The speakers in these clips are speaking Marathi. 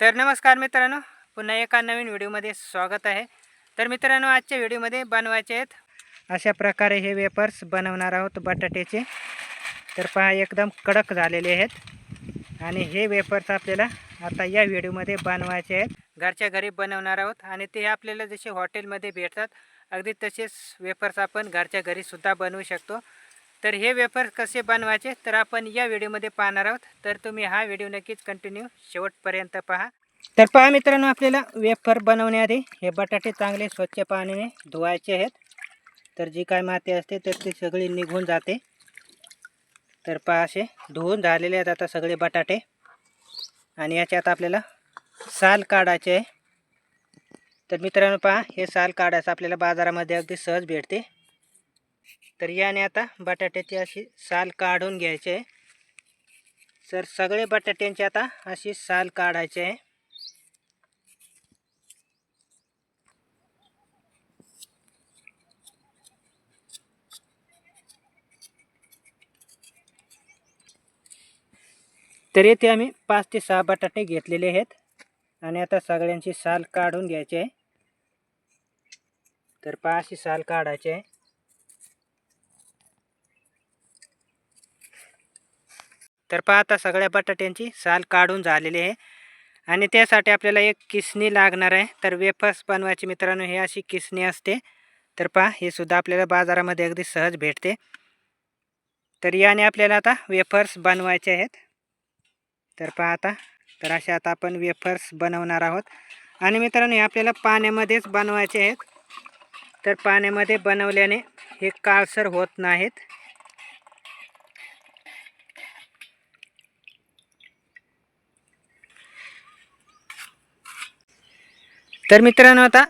तर नमस्कार मित्रांनो पुन्हा एका नवीन व्हिडिओमध्ये स्वागत आहे. तर मित्रांनो आजच्या व्हिडिओमध्ये बनवायचे आहेत. अशा प्रकारे हे वेपर्स बनवणार आहोत बटाट्याचे. तर पहा एकदम कडक झालेले आहेत. आणि हे वेपर्स आपल्याला आता या व्हिडिओमध्ये बनवायचे आहेत. घरच्या घरी बनवणार आहोत. आणि ते आपल्याला जसे हॉटेलमध्ये भेटतात अगदी तसेच वेपर्स आपण घरच्या घरीसुद्धा बनवू शकतो. तर हे वेफर कसे बनवायचे तर आपण या व्हिडिओमध्ये पाहणार आहोत. तर तुम्ही हा व्हिडिओ नक्कीच कंटिन्यू शेवटपर्यंत पहा. तर पहा मित्रांनो आपल्याला वेफर बनवण्याआधी हे बटाटे चांगले स्वच्छ पाण्याने धुवायचे आहेत. तर जी काय माती असते तर ती सगळी निघून जाते. तर पहा असे धुवून झालेले आहेत आता सगळे बटाटे. आणि याच्यात आपल्याला साल काढायचे आहे. तर मित्रांनो पहा हे साल काढायचं आपल्याला बाजारामध्ये अगदी सहज भेटते. तर याने आता बटाट्याची अशी साल काढून घ्यायची आहे. तर सगळे बटाट्यांची आता अशी साल काढायची आहे. तर येथे आम्ही पाच ते सहा बटाटे घेतलेले आहेत आणि आता सगळ्यांची साल काढून घ्यायची आहे. तर पाचशे साल काढायची आहे. तर पहा आता सगळ्या बटाट्यांची साल काढून झालेली आहे. आणि त्यासाठी आपल्याला एक किसणी लागणार आहे. तर वेफर्स बनवायची मित्रांनो हे अशी किसणी असते. तर पहा हे सुद्धा आपल्याला बाजारामध्ये अगदी सहज भेटते. तर याने आपल्याला आता वेफर्स बनवायचे आहेत. तर पहा आता तर असे आता आपण वेफर्स बनवणार आहोत. आणि मित्रांनो हे आपल्याला पाण्यामध्येच बनवायचे आहेत. तर पाण्यामध्ये बनवल्याने हे काळसर होत नाहीत. तर मित्रांनो आता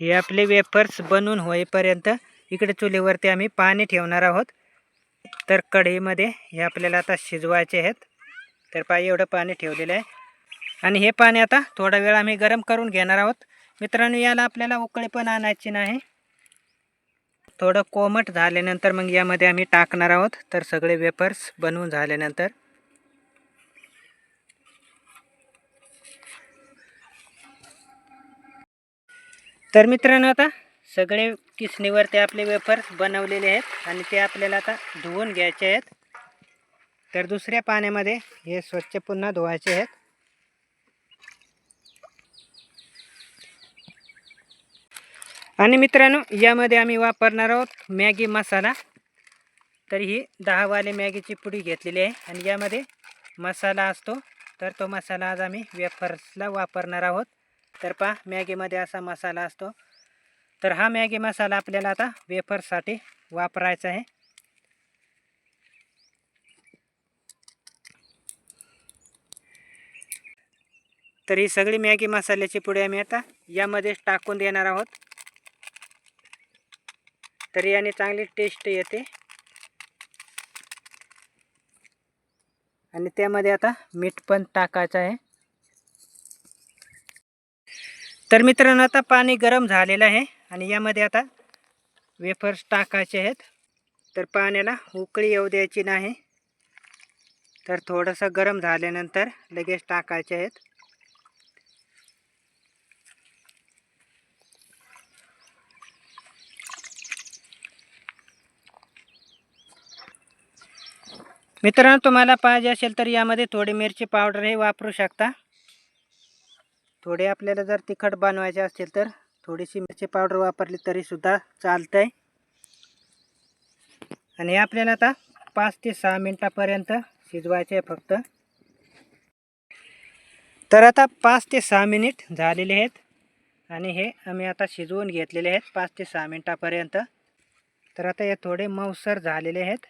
हे आपले वेफर्स बनवून होईपर्यंत इकडे चुलीवरती आम्ही पाणी ठेवणार आहोत. तर कढईमध्ये हे आपल्याला आता शिजवायचे आहेत. तर पाय एवढं पाणी ठेवलेलं आहे. आणि हे पाणी आता थोडा वेळ आम्ही गरम करून घेणार आहोत. मित्रांनो याला आपल्याला उकळी पण आणायची नाही. थोडं कोमट झाल्यानंतर मग यामध्ये आम्ही टाकणार आहोत. तर सगळे वेफर्स बनवून झाल्यानंतर तर मित्रांनो आता सगळे किसणीवर ते आपले वेफर्स बनवलेले आहेत आणि ते आपल्याला आता धुवून घ्यायचे आहेत. तर दुसऱ्या पाण्यामध्ये हे स्वच्छ पुन्हा धुवायचे आहेत. आणि मित्रांनो यामध्ये आम्ही वापरणार आहोत मॅगी मसाला. तर ही दहावाले मॅगीची पुडी घेतलेली आहे आणि यामध्ये मसाला असतो. तर तो मसाला आज आम्ही वेफर्सला वापरणार आहोत. तर पहा मॅगीमध्ये असा मसाला असतो. तर हा मॅगी मसाला आपल्याला आता वेफरसाठी वापरायचा आहे. तर ही सगळी मॅगी मसाल्याची पुढे आम्ही आता यामध्ये टाकून देणार आहोत. तर याने चांगली टेस्ट येते. आणि त्यामध्ये आता मीठ पण टाकायचं आहे. तर मित्रांनो आता पाणी गरम झालेलं आहे आणि यामध्ये आता वेफर्स टाकायचे आहेत. तर पाण्याला उकळी येऊ द्यायची नाही. तर थोडंसं गरम झाल्यानंतर लगेच टाकायचे आहेत. मित्रांनो तुम्हाला पाहिजे असेल तर यामध्ये थोडी मिरची पावडर हे वापरू शकता. थोडे आपल्याला जर तिखट बनवायचे असतील तर थोडीशी मिरची पावडर वापरली तरीसुद्धा चालतं आहे आणि आपल्याला आता पाच ते सहा मिनटापर्यंत शिजवायचे आहे फक्त. तर आता पाच ते सहा मिनिट झालेले आहेत. आणि हे आम्ही आता शिजवून घेतलेले आहेत पाच ते सहा मिनटापर्यंत. तर आता हे थोडे मऊसर झालेले आहेत.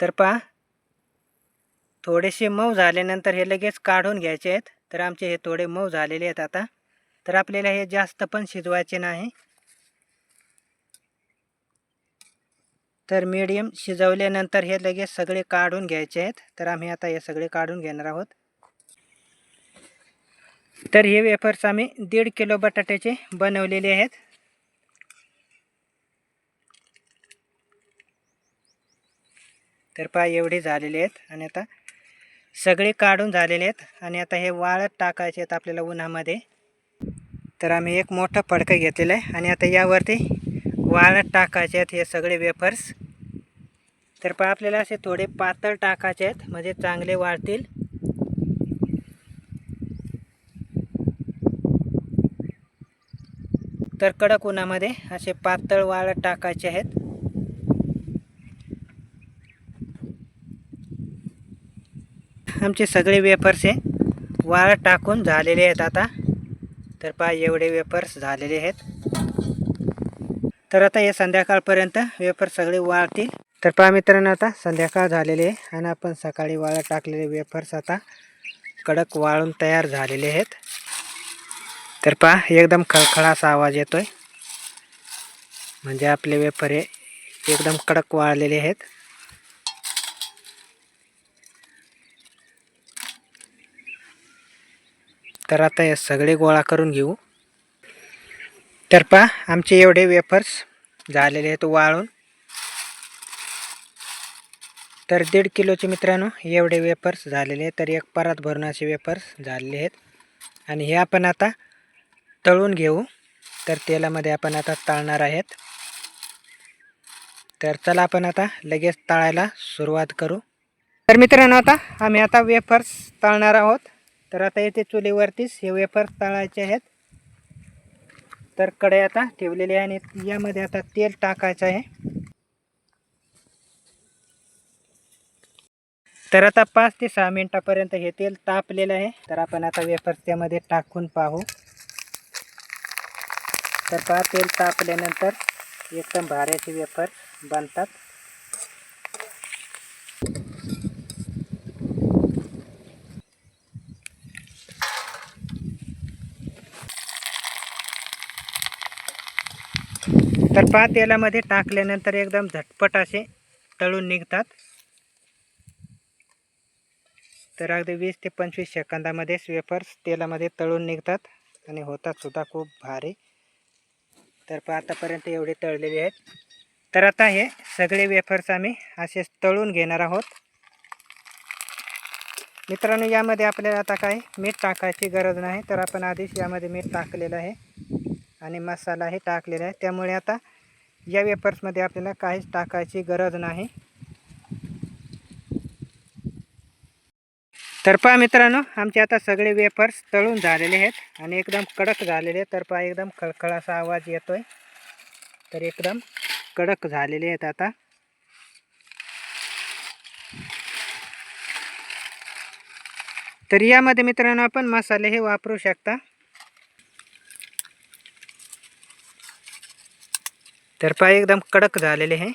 तर पहा थोडेसे मऊ झाल्यानंतर हे लगेच काढून घ्यायचे आहेत. तर आमचे हे थोडे मऊ झालेले आहेत आता. तर आपल्याला हे जास्त पण शिजवायचे नाही. तर मीडियम शिजवल्यानंतर हे लगेच सगळे काढून घ्यायचे आहेत. तर आम्ही आता हे सगळे काढून घेणार आहोत. तर हे वेफर्स आम्ही दीड किलो बटाट्याचे बनवलेले आहेत. तर पहा एवढे झालेले आहेत. आणि आता सगळे काढून झालेले आहेत आणि आता हे वाळत टाकायचे आहेत आपल्याला उन्हामध्ये. तर आम्ही एक मोठं फडकं घेतलेलं आहे आणि आता यावरती वाळत टाकायचे आहेत हे सगळे वेफर्स. तर पण आपल्याला असे थोडे पातळ टाकायचे आहेत म्हणजे चांगले वाळतील तर कडक उन्हामध्ये असे पातळ वाळत टाकायचे आहेत. आमचे सगळे वेफर्स हे वाळत टाकून झालेले आहेत आता. तर पहा एवढे वेफर्स झालेले आहेत. तर आता हे संध्याकाळपर्यंत वेफर सगळे वाळतील. तर पहा मित्रांनो आता संध्याकाळ झालेले आहे आणि आपण सकाळी वाळत टाकलेले वेफर्स आता कडक वाळून तयार झालेले आहेत. तर पहा एकदम खळखळासा आवाज येतोय. म्हणजे आपले वेफर हे एकदम कडक वाळलेले आहेत. तर आता हे सगळे गोळा करून घेऊ. तर पहा आमचे एवढे वेफर्स झालेले आहेत वाळून. तर दीड किलोचे मित्रांनो एवढे वेफर्स झालेले आहेत. तर एक परात भरून असे वेफर्स झालेले आहेत. आणि हे आपण आता तळून घेऊ. तर तेलामध्ये आपण आता तळणार आहेत. तर चला आपण आता लगेच तळायला सुरुवात करू. तर मित्रांनो आता आम्ही आता वेफर्स तळणार आहोत. तर आता येथे चुलीवरतीच हे वेफर तळायचे आहेत. तर कढई आता ठेवलेली आहे आणि यामध्ये आता तेल टाकायचं आहे. तर आता पाच ते सहा मिनटापर्यंत हे तेल तापलेलं आहे. तर आपण आता वेफर्स त्यामध्ये टाकून पाहू. तर पहा तेल तापल्यानंतर एकदम भाऱ्याचे वेफर बनतात. तर पहा तेलामध्ये टाकल्यानंतर एकदम झटपट असे तळून निघतात. तर अगदी वीस ते पंचवीस सेकंदामध्येच वेफर्स तेलामध्ये तळून निघतात आणि होतात सुद्धा खूप भारी. तर पहा आतापर्यंत एवढे तळलेले आहेत. तर आता हे सगळे वेफर्स आम्ही असे तळून घेणार आहोत. मित्रांनो यामध्ये आपल्याला आता काय मीठ टाकायची गरज नाही. तर आपण आधीच यामध्ये मीठ टाकलेलं आहे आणि मसालाही टाकलेला आहे. त्यामुळे आता या वेफर्समध्ये आपल्याला काहीच टाकायची गरज नाही. तर पहा मित्रांनो आमचे आता सगळे वेफर्स तळून झालेले आहेत आणि एकदम कडक झालेले आहेत. तर पहा एकदम खळखळासा आवाज येतोय. तर एकदम कडक झालेले आहेत आता. तर यामध्ये मित्रांनो आपण मसाले हे वापरू शकता. तर पाय एकदम कडक झालेले आहे